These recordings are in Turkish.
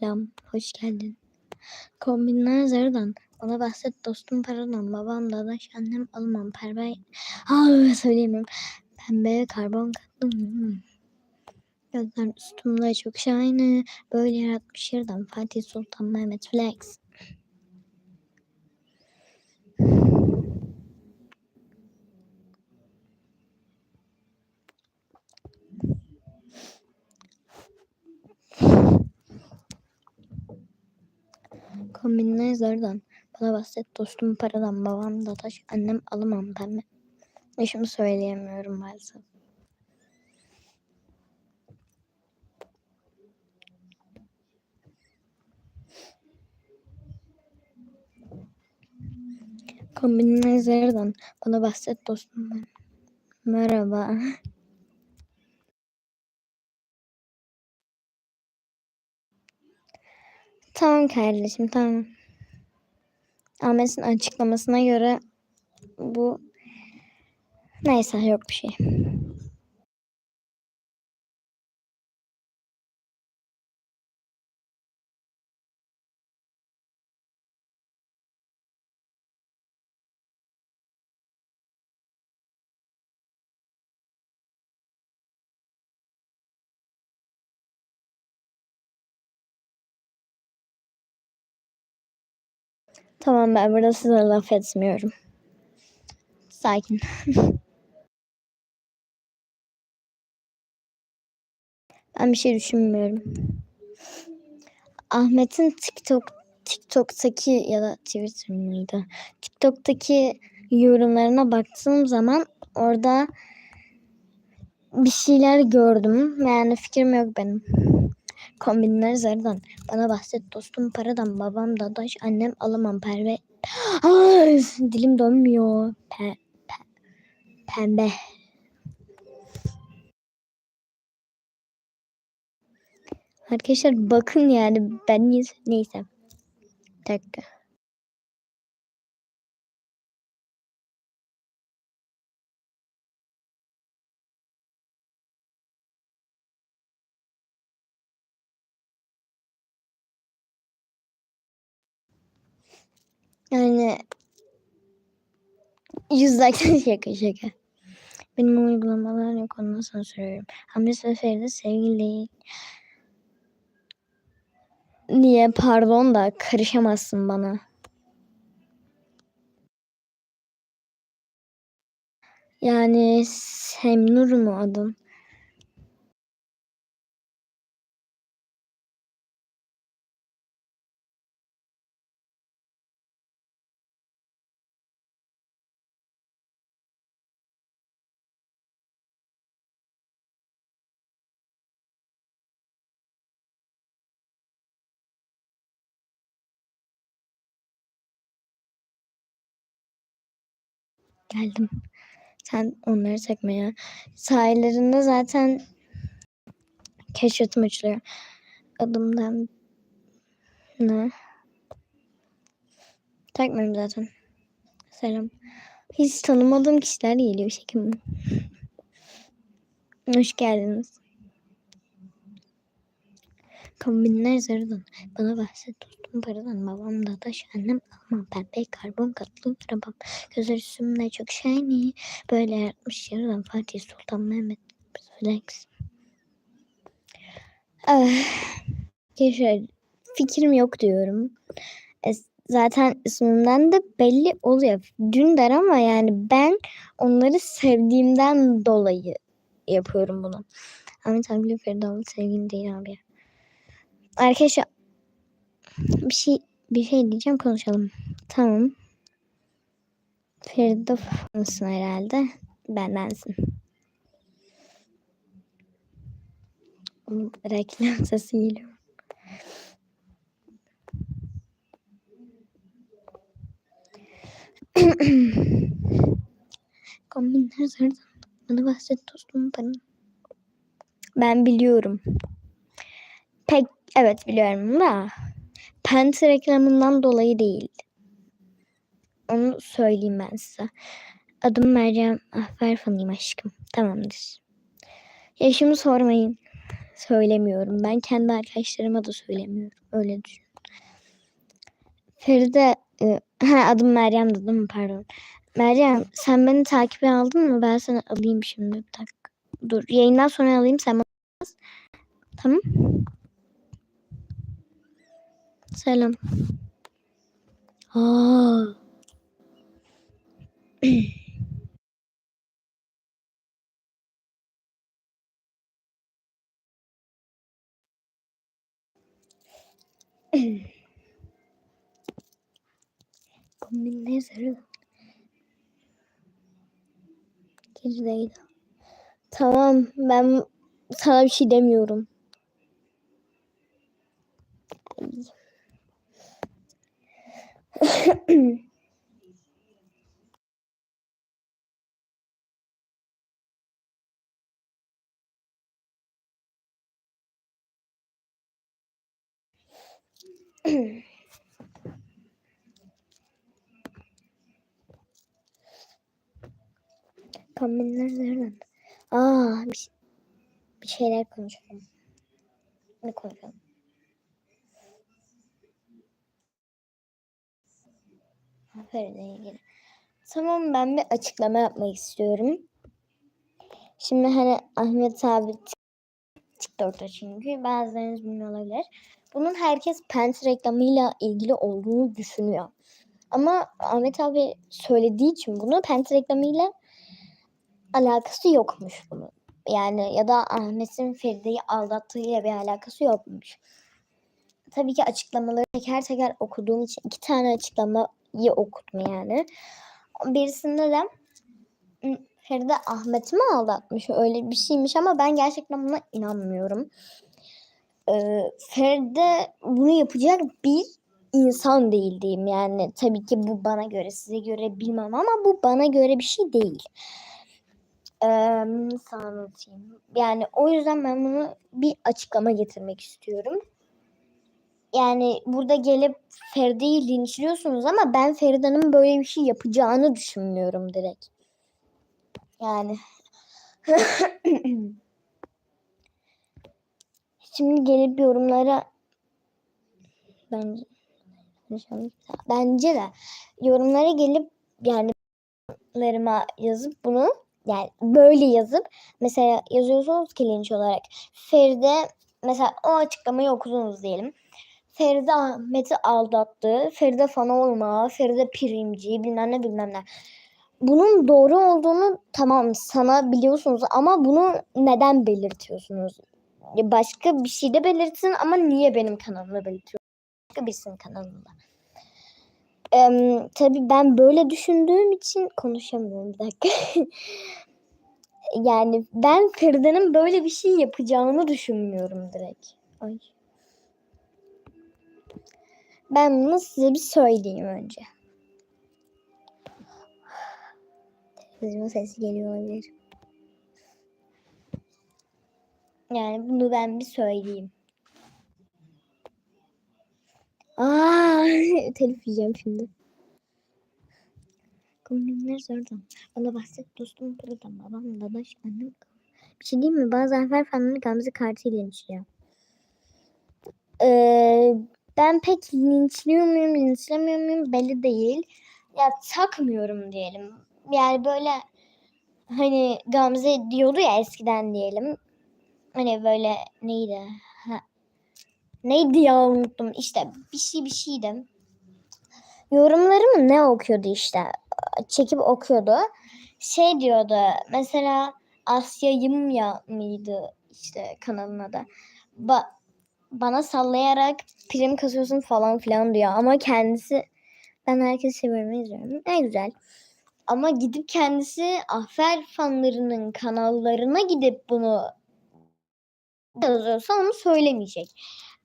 Selam, hoş geldin. Kombinler zarıdan, bana bahset dostum paradan, babam dadaş, annem almam, perbe... Aa, söyleyemem. Pembe karbon kattım. Gözler üstümde çok şahane. Böyle yaratmış yerden Fatih Sultan Mehmet Flex. Kombinler zardan. Bana bahset dostum paradan, babam dadaş, annem alamam pembe. Yaşımı söyleyemiyorum maalesef. Kombinler zardan. Bana bahset dostum. Merhaba. Tamam kardeşim tamam. Ahmet'in açıklamasına göre bu neyse yok bir şey. Tamam ben burada size laf etmiyorum. Sakin. ben bir şey düşünmüyorum. Ahmet'in TikTok TikTok'taki ya da Twitter mıydı? TikTok'taki yorumlarına baktığım zaman orada bir şeyler gördüm. Yani fikrim yok benim. Kombinler zardan. Bana bahset dostum paradan. Babam dadaş. Annem alamam perve. Ay, dilim dönmüyor. Pe, pe, pembe. Arkadaşlar bakın yani ben neyse. Bir. Yani yüzlerce şaka şaka. Benim uygulamalar yok ondan sonra söylüyorum. Hamlet ve Feride sevgili. Niye pardon da karışamazsın bana. Yani Semnur mu adın? Geldim. Sen onları çekmeye. Sahillerinde zaten keşfetim açılıyor. Adımdan ne? Takmıyorum zaten. Selam. Hiç tanımadığım kişiler geliyor şekim. Hoş geldiniz. Kombinler zarıdan. Bana bahset dostum paradan. Babam dadaş. Annem almam. Pembe karbon katlı arabam. Gözler üstümde çok shiny. Böyle yaratmış yarıdan Fatih Sultan Mehmet Flex. Ah, Keşke fikrim yok diyorum. E, zaten ismimden de belli oluyor. Dündar ama yani ben onları sevdiğimden dolayı yapıyorum bunu. Ahmet abiyle Feride abla sevgili değil abi. Arkadaşlar bir şey bir şey diyeceğim konuşalım. Tamam. Feride mısın herhalde? Bendensin. Reklam sesi geliyor. Kombinler zardan. Bana bahset dostum. Ben biliyorum. Pek evet biliyorum da Pent reklamından dolayı değil. Onu söyleyeyim ben size. Adım Meryem Ahver fanıyım aşkım. Tamamdır. Yaşımı sormayın. söylemiyorum. Ben kendi arkadaşlarıma da söylemiyorum. Öyle düşün. Feride e, ha, adım Meryem dedim pardon. Meryem sen beni takibe aldın mı? Ben seni alayım şimdi bir dakika. Dur yayından sonra alayım sen. Tamam. Selam. Aa. Kombin zarı. Gerideydi. Tamam ben sana bir şey demiyorum. Kombinler nereden? Aa bir, şey- bir şeyler konuşalım. Ne konuşalım? Aferin ilgili. Tamam ben bir açıklama yapmak istiyorum. Şimdi hani Ahmet abi TikTok'ta çünkü bazılarınız bilmiyor olabilir. Bunun herkes Pent reklamıyla ilgili olduğunu düşünüyor. Ama Ahmet abi söylediği için bunu Pent reklamıyla alakası yokmuş bunun. Yani ya da Ahmet'in Feride'yi aldattığıyla bir alakası yokmuş. Tabii ki açıklamaları teker teker okuduğum için iki tane açıklamayı okudum yani. Birisinde de "Hı, Feride Ahmet'i mi aldatmış? Öyle bir şeymiş ama ben gerçekten buna inanmıyorum. Ee, Feride bunu yapacak bir insan değil. Yani tabii ki bu bana göre size göre bilmem ama bu bana göre bir şey değil. Ee, nasıl anlatayım? Yani o yüzden ben bunu bir açıklama getirmek istiyorum. Yani burada gelip Feride'yi linçliyorsunuz ama ben Feride'nin böyle bir şey yapacağını düşünmüyorum direkt. Yani. Şimdi gelip yorumlara bence bence de yorumlara gelip yani yorumlarıma yazıp bunu yani böyle yazıp mesela yazıyorsunuz ki linç olarak Feride mesela o açıklamayı okudunuz diyelim. Feride Ahmet'i aldattı. Feride fan olma. Feride primci bilmem ne bilmem ne. Bunun doğru olduğunu tamam sana biliyorsunuz ama bunu neden belirtiyorsunuz? Başka bir şey de belirtin ama niye benim kanalımda belirtiyorsunuz? Başka birisinin kanalında. Em, tabii ben böyle düşündüğüm için konuşamıyorum bir dakika. yani ben Feride'nin böyle bir şey yapacağını düşünmüyorum direkt. Ay. Ben bunu size bir söyleyeyim önce. Televizyon sesi geliyor olabilir. Yani bunu ben bir söyleyeyim. Aa, telif yiyeceğim şimdi. Kombinler zordan. Bana bahset dostum buradan. Babam, dadaş, annem. Bir şey diyeyim mi? Bazı Zafer fanını Gamze kartıyla linçliyor. Ee, ben pek linçliyor muyum, linçlemiyor muyum belli değil. Ya takmıyorum diyelim. Yani böyle hani Gamze diyordu ya eskiden diyelim. Hani böyle neydi? Ha. Neydi ya unuttum. İşte bir şey bir şeydi. Yorumlarımı ne okuyordu işte. Çekip okuyordu. Şey diyordu mesela Asya Yımya mıydı işte kanalın adı. Ba bana sallayarak prim kasıyorsun falan filan diyor. Ama kendisi ben herkesi seviyorum izliyorum. Ne güzel. Ama gidip kendisi Afer fanlarının kanallarına gidip bunu yazıyorsa onu söylemeyecek.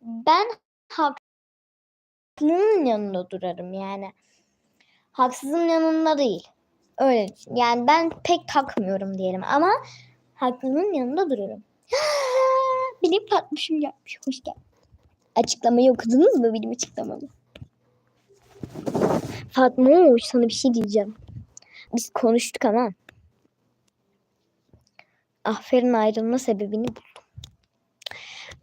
Ben haklının yanında durarım yani. Haksızın yanında değil. Öyle. Yani ben pek takmıyorum diyelim ama haklının yanında dururum. Benim patmışım yapmış. Hoş geldin. Açıklamayı okudunuz mu benim açıklamamı? Fatma Oğuz sana bir şey diyeceğim. Biz konuştuk ama. Aferin ayrılma sebebini buldum.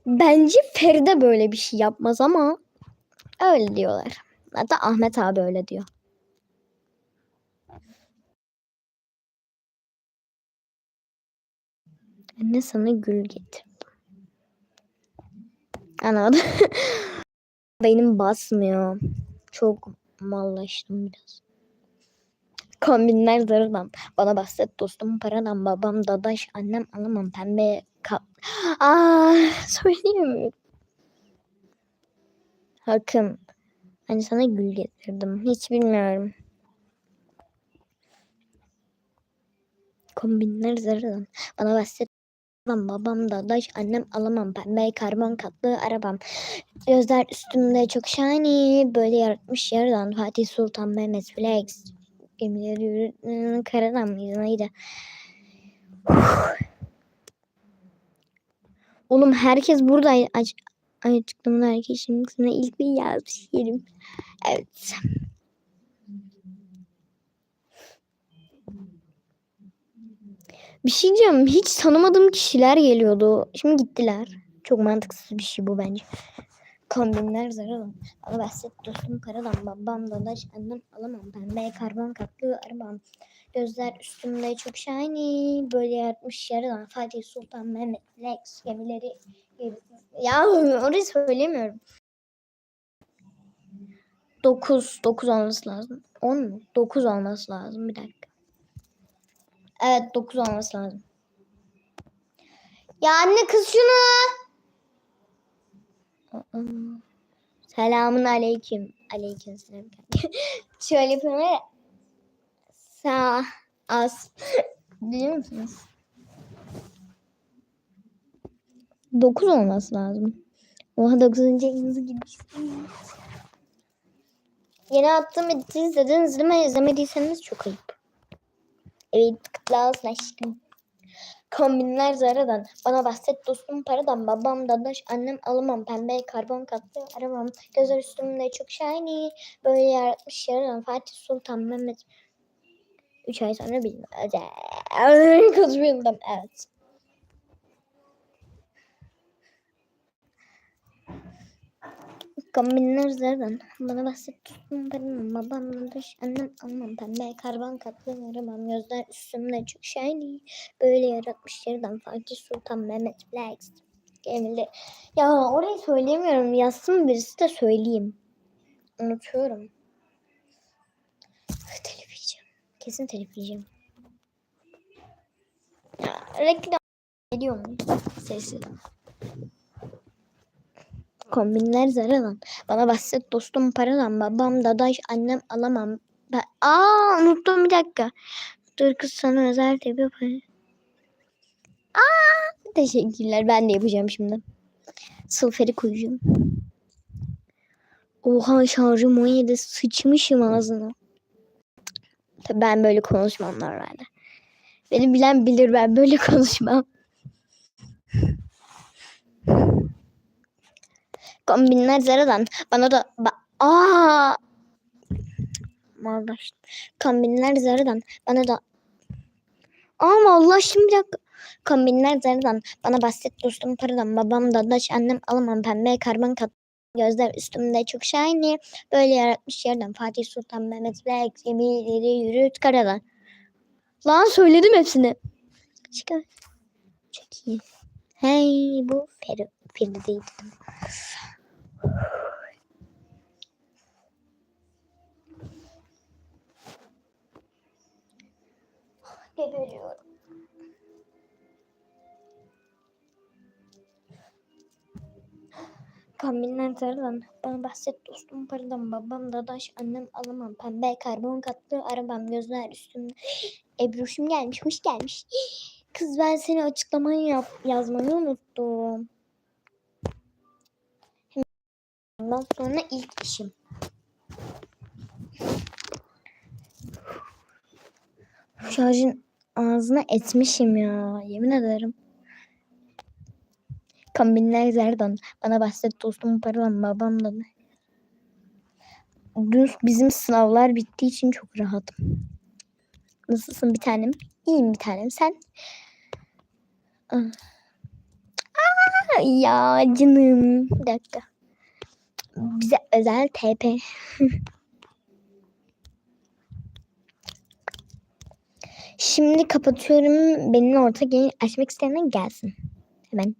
Bence Feride böyle bir şey yapmaz ama öyle diyorlar. Hatta Ahmet abi öyle diyor. Anne sana gül getirdim. Anladım. Benim basmıyor. Çok mallaştım biraz. Kombinler zarıdan. Bana bahset dostum paradan. Babam dadaş. Annem alamam pembe kap. Aa, söyleyemiyorum. Hakkım. Hani sana gül getirdim. Hiç bilmiyorum. Kombinler zarıdan. Bana bahset. Babam, babam dadaş. Annem alamam pembe karbon katlı arabam. Gözler üstümde çok shiny. Böyle yaratmış yarıdan. Fatih Sultan Mehmet Flex. Gemileri yürüten karadan mıydı neydi? Oğlum herkes burada aç açıklamada herkes şimdi ilk bir yazmış yerim. Evet. Bir şey diyeceğim. Hiç tanımadığım kişiler geliyordu. Şimdi gittiler. Çok mantıksız bir şey bu bence. Kombinler zararım. Bana bahset dostum karadan. Babam dadaş annem alamam. Pembe karbon katlı arabam. Gözler üstümde çok shiny. Böyle yaratmış yaradan. Fatih Sultan Mehmet Lex gemileri. Ya orayı söylemiyorum. 9. 9 olması lazım. 10 mu? 9 olması lazım. Bir dakika. Evet 9 olması lazım. Ya anne kız şunu. Selamun aleyküm. Aleyküm selam. Şöyle yapıyorum ya. Sağ az. Biliyor musunuz? 9 olması lazım. Oha 9. yayınınızı girmiş. Yeni attığım editi izlediniz değil mi? İzlemediyseniz çok ayıp. Evet kutlu olsun aşkım. Kombinler zaradan. Bana bahset dostum paradan. Babam dadaş annem alamam. Pembe karbon katlı aramam. Gözler üstümde çok shiny. Böyle yaratmış yaradan. Fatih Sultan Mehmet. 3 ay sonra bilmem. Konuşmayalım. Evet. Kombinler zaten. Bana bahset tuttum benim babam dadaş annem almam pembe karbon katlı aramam gözler üstümde çok shiny böyle yaratmış yerden Fatih Sultan Mehmet Black Gemili. Ya orayı söyleyemiyorum yazsın birisi de söyleyeyim. Unutuyorum. Telif yiyeceğim. Kesin telif yiyeceğim. Ya, reklam geliyor mu? Kombinler zaralan. Bana bahset dostum paradan. Babam dadaş annem alamam. Ben... Aa unuttum bir dakika. Dur kız sana özel tepe yapayım. Aa teşekkürler. Ben de yapacağım şimdi. Sulferi koyacağım. Oha şarjım 17 sıçmışım ağzına. Tabii ben böyle konuşmam normalde. Beni bilen bilir ben böyle konuşmam. Kombinler zaradan. Bana da ba Aa! Mallaştım. Kombinler zaradan. Bana da Aa mallaştım bir dakika. Kombinler zaradan. Bana bahset dostum paradan. Babam dadaş annem alamam pembe karbon kat. Gözler üstümde çok shiny. Böyle yaratmış yerden Fatih Sultan Mehmet Black gemileri yürüt karadan. Lan söyledim hepsini. Çıkar. Çok. Hey bu Feri. Feri değil. Geberiyorum. Kombinler zarıdan. Bana bahset dostum paradan. Babam dadaş annem alamam. Pembe karbon katlı arabam gözler üstümde. Ebru'şum gelmiş. Hoş gelmiş. Kız ben seni açıklamayı yap, yazmayı unuttum. Ondan sonra ilk işim. Şarjın ağzına etmişim ya. Yemin ederim. Kombinler zerdan. Bana bahset dostum paralan babamdan. Dün bizim sınavlar bittiği için çok rahatım. Nasılsın bir tanem? İyiyim bir tanem. Sen? Aa, Ay ya canım. Bir dakika. Bize özel TP. Şimdi kapatıyorum. Benimle ortak yayın açmak isteyenler gelsin. Hemen.